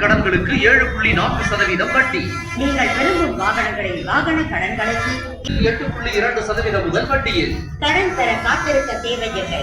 கடன்களுக்கு ஏழு புள்ளி நான்கு சதவீதம் வட்டி. நீங்கள் விரும்பும் வாகனங்களில் வாகன கடன்களுக்கு எட்டு புள்ளி இரண்டு சதவீதம் முதல் வட்டியில். கடன் பெற காத்திருக்க தேவையில்லை.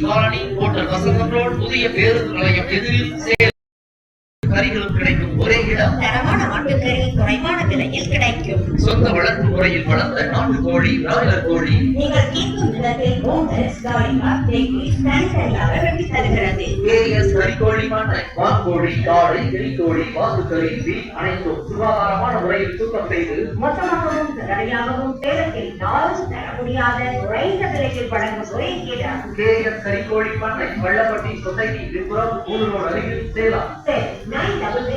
காலனி ஹோட்டல் வசந்தம் ரோட் புதிய பேருந்து நிலையம் எதிரில் விலையில் கிடைக்கும். சொந்த வளர்ப்பு முறையில் வளர்ந்த நாட்டு கோழி பிராய்லர் கோழி. நீங்கள் கேட்கும் விதத்தில் போனஸ் லாலிபாப் பேக்கரி தனித்தனியாக வெட்டி தருகிறது. ஏஎஸ் கறிக்கோழி பண்ணை வான்கோழி காடை கிளிக்கோழி வாத்துக்கறி பீஃப் அனைத்தும் சுகாதாரமான முறையில் சுத்தம் செய்து மொத்தமாகவும் தடையாகவும் சேலத்தில் யாரும் தர முடியாத குறைந்த விலையில் வழங்கும் இடம் கேஎஸ் கறிக்கோழி பண்ணை வள்ளப்பட்டி சொசைட்டி விழுப்புரம் கூடுரோடு அருகில் சேலம். nine double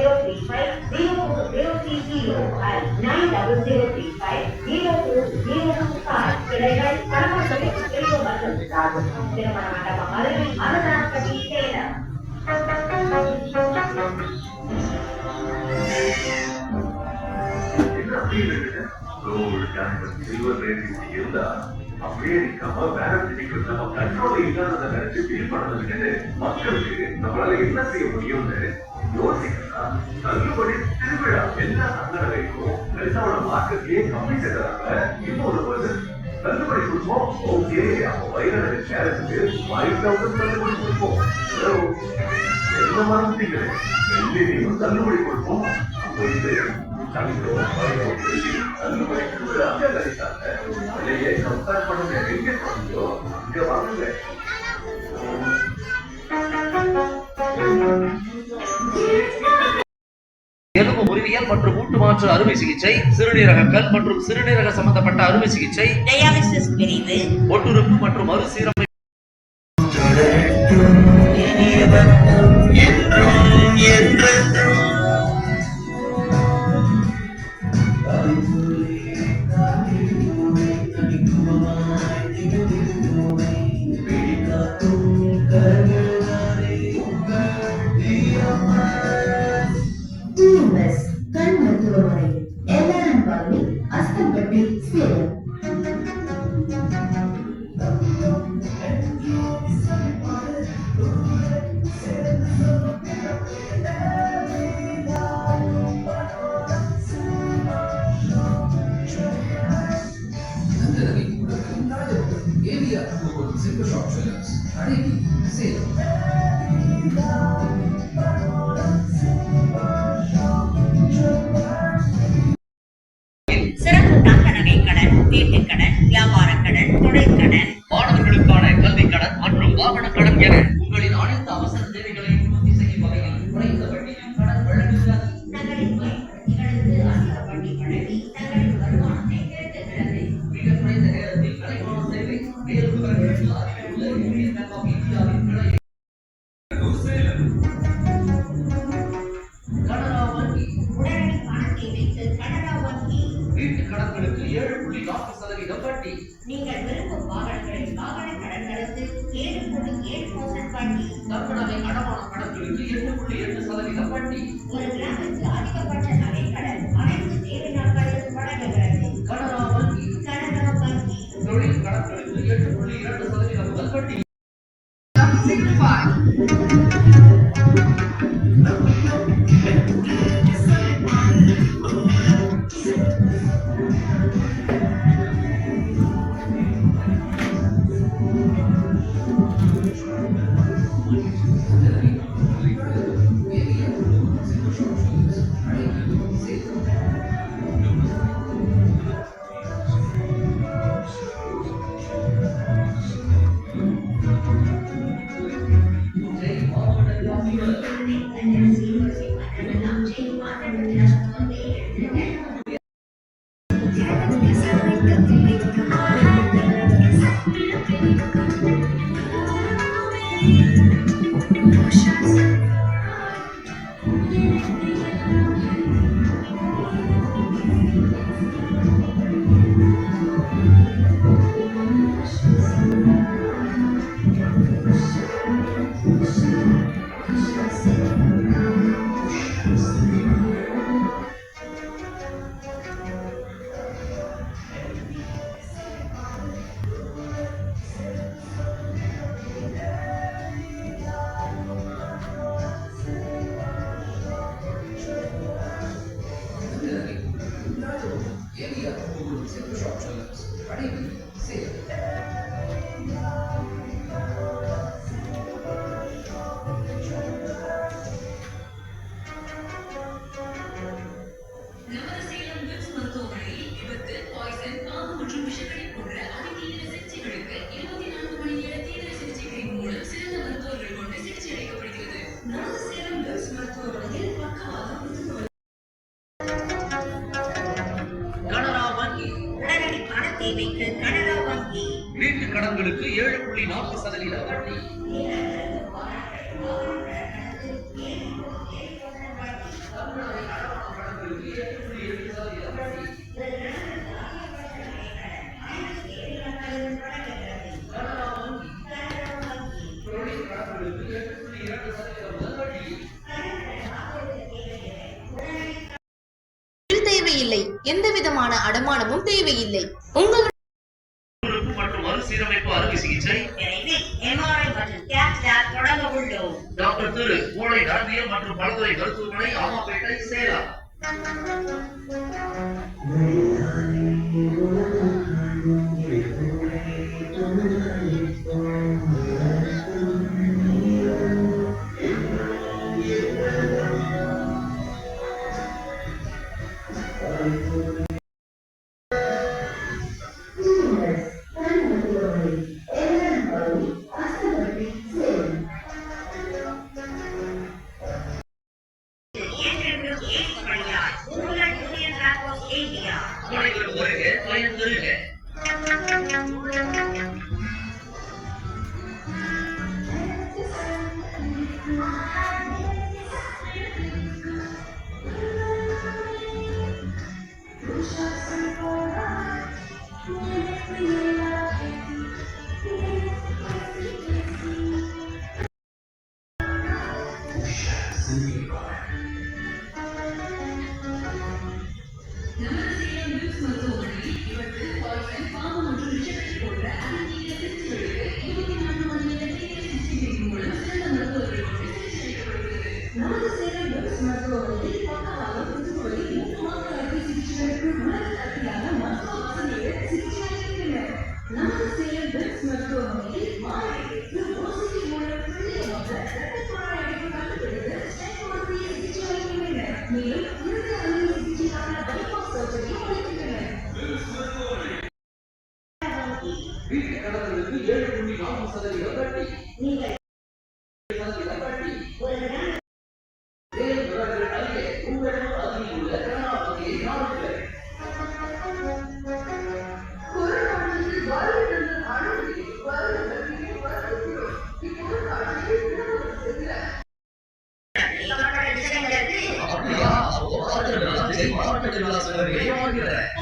கிளைகள் மற்றும் திருமண மண்டபம் அருகில் சேலம் வேற நம்ம நினைச்சு மக்களுக்கு நம்மளால என்ன செய்ய முடியும்னு யோசிக்கலாம் தள்ளுபடி திருவிழா எல்லா சங்கடங்களுக்கும் பெருசாவோட மார்க்கெட்லயே கம்மி செய்யறாங்க இப்போ ஒரு பதில் தள்ளுபடி கொடுப்போம் ஓகே அப்போ வயதான சேலத்துக்கு ஃபைவ் தௌசண்ட் தள்ளுபடி கொடுப்போம் Hello? என்ன மறந்துட்டீங்களே வெள்ளிலையும் தள்ளுபடி கொடுப்போம் அப்போ இது தங்கம், வைரம், வெள்ளி, தள்ளுபடி திருவிழா அங்க கிடைத்தாங்க. விலையை compare பண்ணுங்க. எங்க போறீங்களோ அங்க வாங்குங்க. எலும்பு முறிவியல் மற்றும் மூட்டு மாற்று அறுவை சிகிச்சை சிறுநீரக கல் மற்றும் சிறுநீரக சம்பந்தப்பட்ட அறுவை சிகிச்சை டயாலிசிஸ் பிரிவு. ஒட்டுறுப்பு மற்றும் மறுசீரமை டிஎம்எஸ் வட்டி அடமான கடன்களுக்கு எட்டு புள்ளி எட்டு சதவீதம் வட்டி ஒரு கடன் அனைத்து தேவை நாட்களிலும் வழங்குகிறது கனரா வங்கி வங்கி தொழில் எட்டு புள்ளி இரண்டு சதவீதம் முதல் வட்டி Maybe a Russia. தேவைக்கு கனரா வங்கி. வீட்டு கடன்களுக்கு ஏழு புள்ளி நான்கு சதவீதம் வட்டி. எந்த விதமான அடமானமும் தேவையில்லை. உங்கள் மற்றும் மறு சீரமைப்பு அறுவை டாக்டர் திரு மற்றும் பலதுறை மருத்துவமனை Salem. India. Coimbatore, Coimbatore.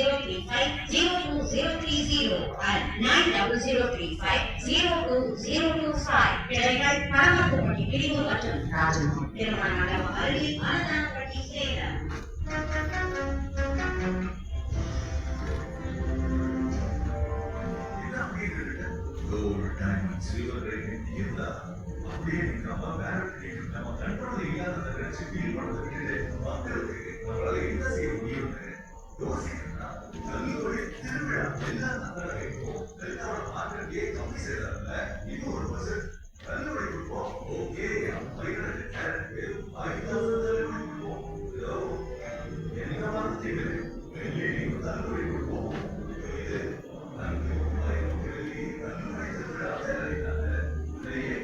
02035030 and 9003502025 கிடைகள் Paramakudi கிளிமூர் மற்றும் ராஜமோகன் திருமண மண்டபம் அருகில் அன்னதானப்பட்டி சேலம் அப்படியே நம்ம வேற நம்ம கண்படுறது இல்லாத மக்களுக்கு என்ன செய்ய முடியும்னு யோசிக்க எல்லா நகரங்களுக்கும் எல்லாரோட மாற்றத்தையே கம்மி செய்யறாங்க இன்னும் ஒரு கொடுப்போம் ஓகே கொடுப்போம் இதோ, என்ன மாதிரி கொடுப்போம் இது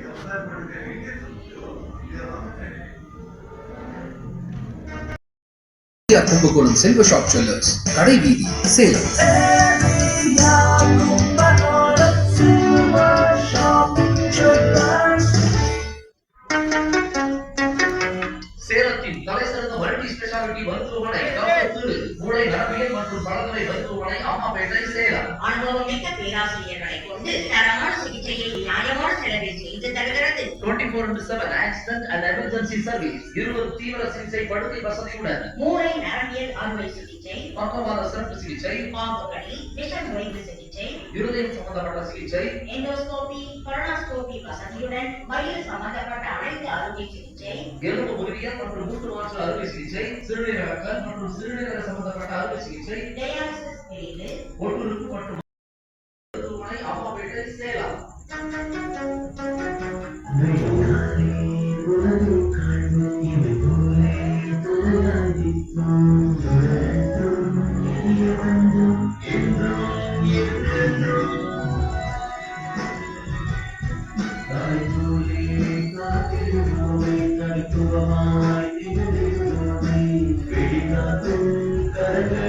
கம்பேர் பண்ணுங்க எங்கே சொல்லுவோம் இதெல்லாம் கும்பகோணம் செல்வ ஷாப் ஜுவல்லர்ஸ் கடை வீதி Salem. Into 7 accident and emergency service. இருபது தீவிர சிகிச்சை படுக்கை வசதியுடன். மூளை நரம்பியல் அறுவை சிகிச்சை. பக்கவாத சிறப்பு சிகிச்சை. பாம்புகளி விஷம் முறிவு சிகிச்சை. இருதயம் சம்பந்தப்பட்ட சிகிச்சை. எண்டோஸ்கோபி கொரோனாஸ்கோபி வசதியுடன் வயிறு சம்பந்தப்பட்ட அனைத்து அறுவை சிகிச்சை. எலும்பு முறிவியல் மற்றும் மூட்டு மாற்று அறுவை சிகிச்சை. சிறுநீரகங்கள் மற்றும் சிறுநீரக சம்பந்தப்பட்ட அறுவை சிகிச்சை. டயாலிசிஸ் பிரிவு. ஒட்டுறுப்பு மற்றும் மருத்துவமனை ஆமாப்பேட்டை சேலம். செல்வ